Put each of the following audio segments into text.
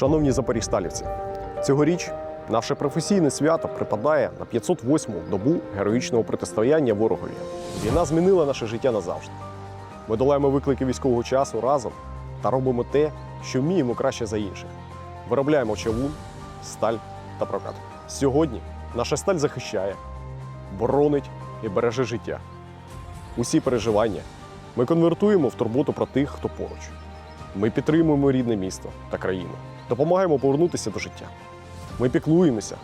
Шановні запоріжсталівці, цьогоріч наше професійне свято припадає на 508-му добу героїчного протистояння ворогові. Війна змінила наше життя назавжди. Ми долаємо виклики військового часу разом та робимо те, що вміємо краще за інших. Виробляємо чавун, сталь та прокат. Сьогодні наша сталь захищає, боронить і береже життя. Усі переживання ми конвертуємо в турботу про тих, хто поруч. Ми підтримуємо рідне місто та країну, допомагаємо повернутися до життя. Ми піклуємося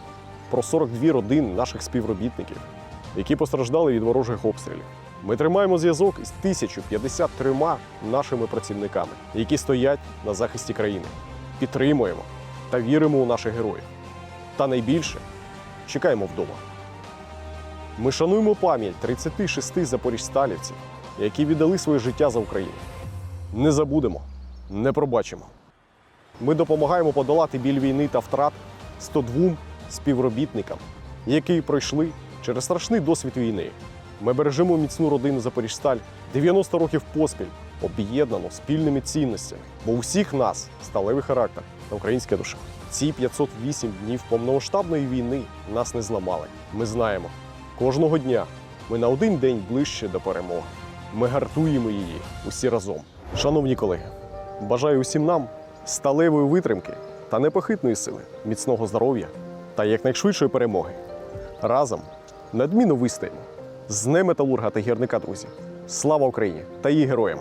про 42 родини наших співробітників, які постраждали від ворожих обстрілів. Ми тримаємо зв'язок із 1053 нашими працівниками, які стоять на захисті країни. Підтримуємо та віримо у наших героїв. Та найбільше чекаємо вдома. Ми шануємо пам'ять 36 запоріжсталівців, які віддали своє життя за Україну. Не забудемо, не пробачимо. Ми допомагаємо подолати біль війни та втрат 102 співробітникам, які пройшли через страшний досвід війни. Ми бережемо міцну родину Запоріжсталь 90 років поспіль, об'єднану спільними цінностями, бо у всіх нас сталевий характер та українська душа. Ці 508 днів повномасштабної війни нас не зламали. Ми знаємо, кожного дня ми на один день ближче до перемоги. Ми гартуємо її усі разом. Шановні колеги, бажаю усім нам сталевої витримки та непохитної сили, міцного здоров'я та якнайшвидшої перемоги. Разом надмінно вистоїмо. З неметалурга металурга та гірника, друзі! Слава Україні та її героям!